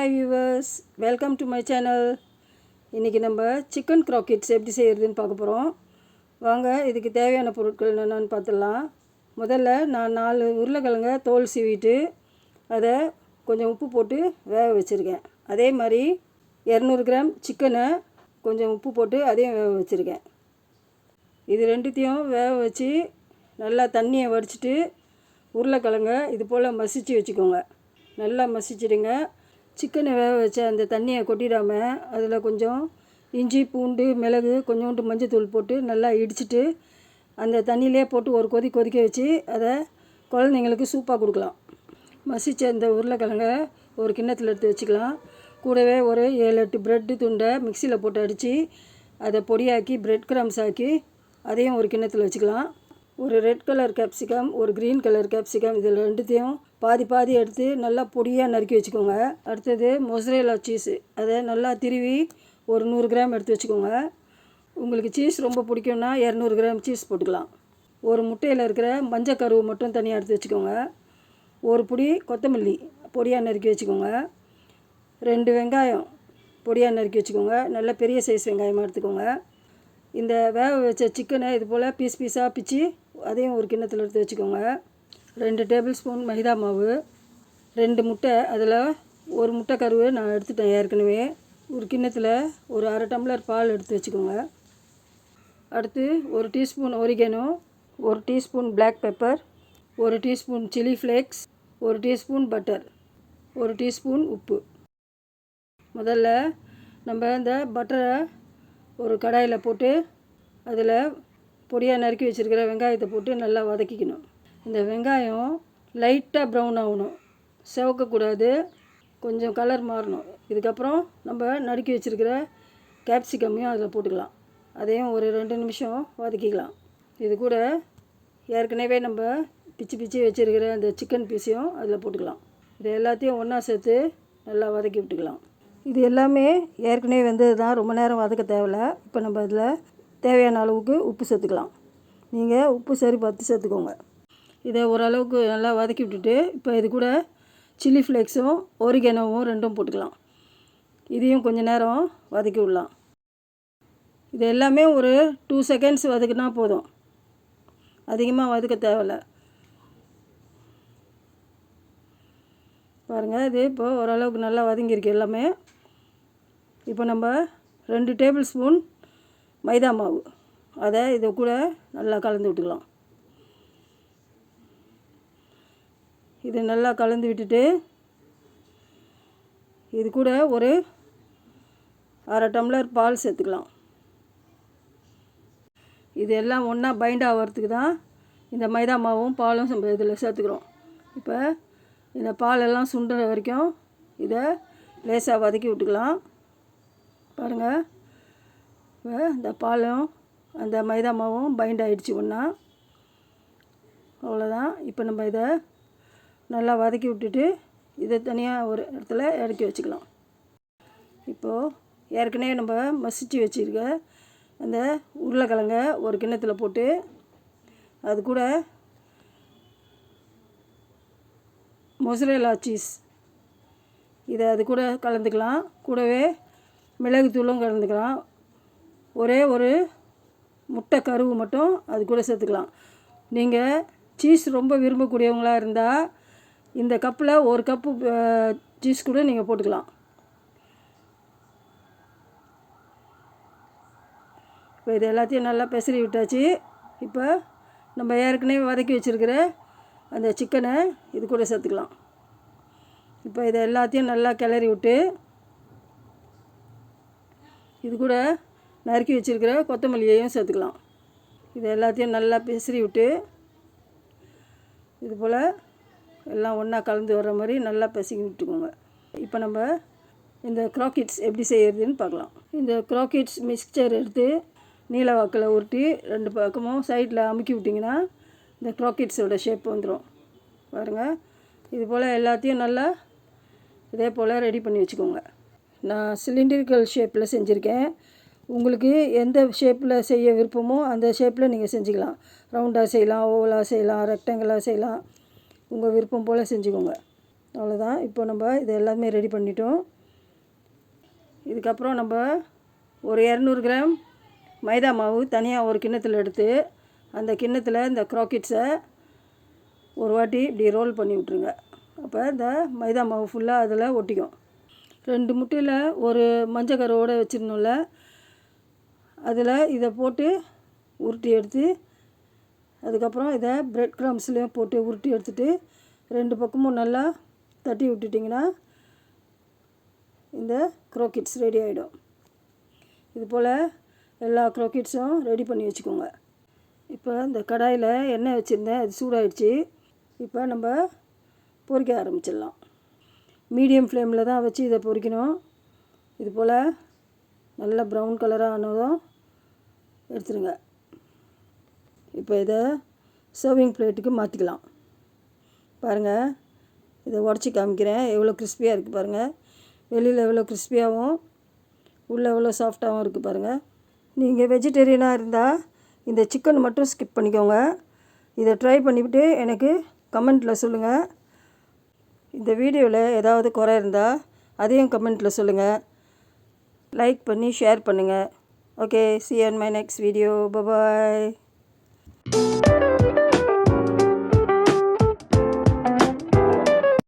Hi viewers welcome to my channel இன்றைக்கி நம்ம chicken க்ராக்கெட்ஸ் எப்படி செய்கிறதுன்னு பார்க்க போகிறோம் வாங்க இதுக்கு தேவையான பொருட்கள் என்னென்னு பார்த்துடலாம். முதல்ல நான் நாலு உருளைக்கிழங்க தோல் சீவிட்டு அதை கொஞ்சம் உப்பு போட்டு வேக வச்சுருக்கேன். அதே மாதிரி இரநூறு கிராம் சிக்கனை கொஞ்சம் உப்பு போட்டு அதையும் வேக வச்சுருக்கேன். இது ரெண்டுத்தையும் வேக வச்சு நல்லா தண்ணியை வடிச்சிட்டு உருளைக்கிழங்க இது போல் மசிச்சு வச்சுக்கோங்க. நல்லா மசிச்சிடுங்க. சிக்கனை வேக வச்ச அந்த தண்ணியை கொட்டிடாமல் அதில் கொஞ்சம் இஞ்சி பூண்டு மிளகு கொஞ்சோண்டு மஞ்சத்தூள் போட்டு நல்லா இடிச்சிட்டு அந்த தண்ணியிலே போட்டு ஒரு கொதி கொதிக்க வச்சு அதை குழந்தைங்களுக்கு சூப்பாக கொடுக்கலாம். மசிச்ச அந்த உருளைக்கிழங்க ஒரு கிண்ணத்தில் எடுத்து வச்சுக்கலாம். கூடவே ஒரு ஏழு எட்டு ப்ரெட்டு துண்டை மிக்சியில் போட்டு அடித்து அதை பொடியாக்கி ப்ரெட் கிரம்ஸ் ஆக்கி அதையும் ஒரு கிண்ணத்தில் வச்சுக்கலாம். ஒரு ரெட் கலர் கேப்சிகம் ஒரு க்ரீன் கலர் கேப்சிகம் இதில் ரெண்டுத்தையும் பாதி பாதி எடுத்து நல்லா பொடியாக நறுக்கி வச்சுக்கோங்க. அடுத்தது மொசரேலா சீஸு அதை நல்லா திருவி ஒரு நூறு கிராம் எடுத்து வச்சுக்கோங்க. உங்களுக்கு சீஸ் ரொம்ப பிடிக்கும்னா இரநூறு கிராம் சீஸ் போட்டுக்கலாம். ஒரு முட்டையில் இருக்கிற மஞ்சள் கருவு மட்டும் தனியாக எடுத்து வச்சுக்கோங்க. ஒரு பொடி கொத்தமல்லி பொடியாக நறுக்கி வச்சுக்கோங்க. ரெண்டு வெங்காயம் பொடியாக நறுக்கி வச்சுக்கோங்க. நல்ல பெரிய சைஸ் வெங்காயமாக எடுத்துக்கோங்க. இந்த வேக வச்ச சிக்கனை இது போல் பீஸ் பீஸாக பிச்சு அதையும் ஒரு கிண்ணத்தில் எடுத்து வச்சுக்கோங்க. ரெண்டு டேபிள் ஸ்பூன் மைதா மாவு ரெண்டு முட்டை அதில் ஒரு முட்டை கருவு நான் எடுத்துட்டேன் ஏற்கனவே. ஒரு கிண்ணத்தில் ஒரு அரை டம்ளர் பால் எடுத்து வச்சுக்கோங்க. அடுத்து ஒரு டீஸ்பூன் ஒரிகேனோ ஒரு டீஸ்பூன் பிளாக் பெப்பர் ஒரு டீஸ்பூன் சில்லி ஃப்ளேக்ஸ் ஒரு டீஸ்பூன் பட்டர் ஒரு டீஸ்பூன் உப்பு. முதல்ல நம்ம இந்த பட்டரை ஒரு கடாயில் போட்டு அதில் பொடியாக நறுக்கி வச்சுருக்கிற வெங்காயத்தை போட்டு நல்லா வதக்கிக்கணும். இந்த வெங்காயம் லைட்டாக ப்ரௌன் ஆகணும். செவக்கக்கூடாது. கொஞ்சம் கலர் மாறணும். இதுக்கப்புறம் நம்ம நறுக்கி வச்சுருக்கிற கேப்சிகமையும் அதில் போட்டுக்கலாம். அதையும் ஒரு ரெண்டு நிமிஷம் வதக்கிக்கலாம். இது கூட ஏற்கனவே நம்ம பிச்சு பிச்சு வச்சுருக்கிற அந்த சிக்கன் பீஸையும் அதில் போட்டுக்கலாம். இது எல்லாத்தையும் ஒன்றா சேர்த்து நல்லா வதக்கி விட்டுக்கலாம். இது எல்லாமே ஏற்கனவே வெந்தது தான் ரொம்ப நேரம் வதக்க தேவையில்ல இப்போ நம்ம இதில் தேவையான அளவுக்கு உப்பு சேர்த்துக்கலாம். நீங்கள் உப்பு சரி பார்த்து சேர்த்துக்கோங்க. இதை ஓரளவுக்கு நல்லா வதக்கி விட்டுட்டு இப்போ இது கூட சில்லி ஃப்ளேக்ஸும் ஒரிகேனோவும் ரெண்டும் போட்டுக்கலாம். இதையும் கொஞ்சம் நேரம் வதக்கி விடலாம். இது எல்லாமே ஒரு டூ செகண்ட்ஸ் வதக்கினா போதும். அதிகமாக வதக்க தேவையில்ல. பாருங்கள் இது இப்போ ஓரளவுக்கு நல்லா வதங்கியிருக்கு எல்லாமே. இப்போ நம்ம ரெண்டு டேபிள் ஸ்பூன் மைதா மாவு. அதை இதை கூட நல்லா கலந்து விட்டுக்கலாம். இது நல்லா கலந்து விட்டுட்டு இது கூட ஒரு அரை டம்ளர் பால் சேர்த்துக்கலாம். இது எல்லாம் ஒன்றா பைண்ட் ஆகிறதுக்கு தான் இந்த மைதா மாவும் பாலும் இதில் சேர்த்துக்கிறோம். இப்போ இந்த பாலெல்லாம் சுண்டுற வரைக்கும் இதை லேசாக வதக்கி விட்டுக்கலாம். பாருங்கள் இந்த பாலும் அந்த மைதா மாவும் பைண்ட் ஆகிடுச்சி ஒன்றா அவ்வளோதான் இப்போ நம்ம இதை நல்லா வதக்கி விட்டுட்டு இதை தனியாக ஒரு இடத்துல இறக்கி வச்சுக்கலாம். இப்போது ஏற்கனவே நம்ம மசிச்சு வச்சுருக்க அந்த உருளைக்கிழங்க ஒரு கிண்ணத்தில் போட்டு அது கூட மொசரேலா சீஸ் இதை அது கூட கலந்துக்கலாம். கூடவே மிளகுத்தூளும் கலந்துக்கலாம். ஒரே ஒரு முட்டை கருவு மட்டும் அது கூட சேர்த்துக்கலாம். நீங்கள் சீஸ் ரொம்ப விரும்பக்கூடியவங்களாக இருந்தால் இந்த கப்பில் ஒரு கப்பு சீஸ் கூட நீங்கள் போட்டுக்கலாம். இப்போ இது எல்லாத்தையும் நல்லா பெசரி விட்டாச்சு. இப்போ நம்ம ஏற்கனவே வதக்கி வச்சுருக்கிற அந்த சிக்கனை இது கூட சேர்த்துக்கலாம். இப்போ இதை எல்லாத்தையும் நல்லா கிளறி விட்டு இது கூட நறுக்கி வச்சுருக்கிற கொத்தமல்லியையும் சேர்த்துக்கலாம். இது எல்லாத்தையும் நல்லா பிசிறி விட்டு இது போல் எல்லாம் ஒன்றா கலந்து வர்ற மாதிரி நல்லா பிசக்கி விட்டுக்கோங்க. இப்போ நம்ம இந்த க்ராக்கெட்ஸ் எப்படி செய்கிறதுன்னு பார்க்கலாம். இந்த க்ராக்கெட்ஸ் மிக்சர் எடுத்து நீல வாக்கில் உருட்டி ரெண்டு பக்கமும் சைடில் அமுக்கி விட்டிங்கன்னா இந்த க்ராக்கெட்ஸோட ஷேப் வந்துடும் பாருங்கள் இது போல் எல்லாத்தையும் நல்லா இதே போல் ரெடி பண்ணி வச்சுக்கோங்க. நான் சிலிண்டரிக்கல் ஷேப்பில் செஞ்சுருக்கேன். உங்களுக்கு எந்த ஷேப்பில் செய்ய விருப்பமோ அந்த ஷேப்பில் நீங்கள் செஞ்சுக்கலாம். ரவுண்டாக செய்யலாம் ஓவலாக செய்யலாம் ரெக்டாங்கிளாக செய்யலாம். உங்கள் விருப்பம் போல் செஞ்சுக்கோங்க. அவ்வளோதான் இப்போ நம்ம இது எல்லாமே ரெடி பண்ணிட்டோம். இதுக்கப்புறம் நம்ம ஒரு இரநூறு கிராம் மைதா மாவு தனியாக ஒரு கிண்ணத்தில் எடுத்து அந்த கிண்ணத்தில் இந்த க்ராக்கெட்ஸை ஒரு வாட்டி இப்படி ரோல் பண்ணி விட்ருங்க அப்போ இந்த மைதா மாவு ஃபுல்லாக அதில் ஒட்டிக்கும். ரெண்டு முட்டையில் ஒரு மஞ்சள் கருவோடு வச்சிடணும்ல அதில் இதை போட்டு உருட்டி எடுத்து அதுக்கப்புறம் இதை பிரெட் க்ரம்ஸ்லேயும் போட்டு உருட்டி எடுத்துட்டு ரெண்டு பக்கமும் நல்லா தட்டி விட்டுட்டிங்கன்னா இந்த க்ரோக்கிட்ஸ் ரெடி ஆகிடும் இது போல் எல்லா க்ரோக்கிட்ஸும் ரெடி பண்ணி வச்சுக்கோங்க. இப்போ இந்த கடாயில் எண்ணெய் வச்சுருந்தேன் அது சூடாயிடுச்சு. இப்போ நம்ம பொறிக்க ஆரம்பிச்சிடலாம். மீடியம் ஃப்ளேமில் தான் வச்சு இதை பொறிக்கணும் இது போல் நல்ல ப்ரௌன் கலராக ஆனதும் எடுத்துருங்க. இப்போ இதை சர்விங் பிளேட்டுக்கு மாற்றிக்கலாம் பாருங்கள் இதை உடச்சி காமிக்கிறேன். எவ்வளோ கிறிஸ்பியாக இருக்குது பாருங்கள் வெளியில் எவ்வளோ கிறிஸ்பியாகவும் உள்ளே எவ்வளோ சாஃப்டாகவும் இருக்குது பாருங்கள் நீங்கள் வெஜிடேரியனாக இருந்தால் இந்த சிக்கன் மட்டும் ஸ்கிப் பண்ணிக்கோங்க. இதை ட்ரை பண்ணிவிட்டு எனக்கு கமெண்ட்டில் சொல்லுங்கள் இந்த வீடியோவில் ஏதாவது குறை இருந்தால் அதையும் கமெண்ட்டில் சொல்லுங்கள் லைக் பண்ணி ஷேர் பண்ணுங்கள் Okay, see you in my next video. Bye-bye.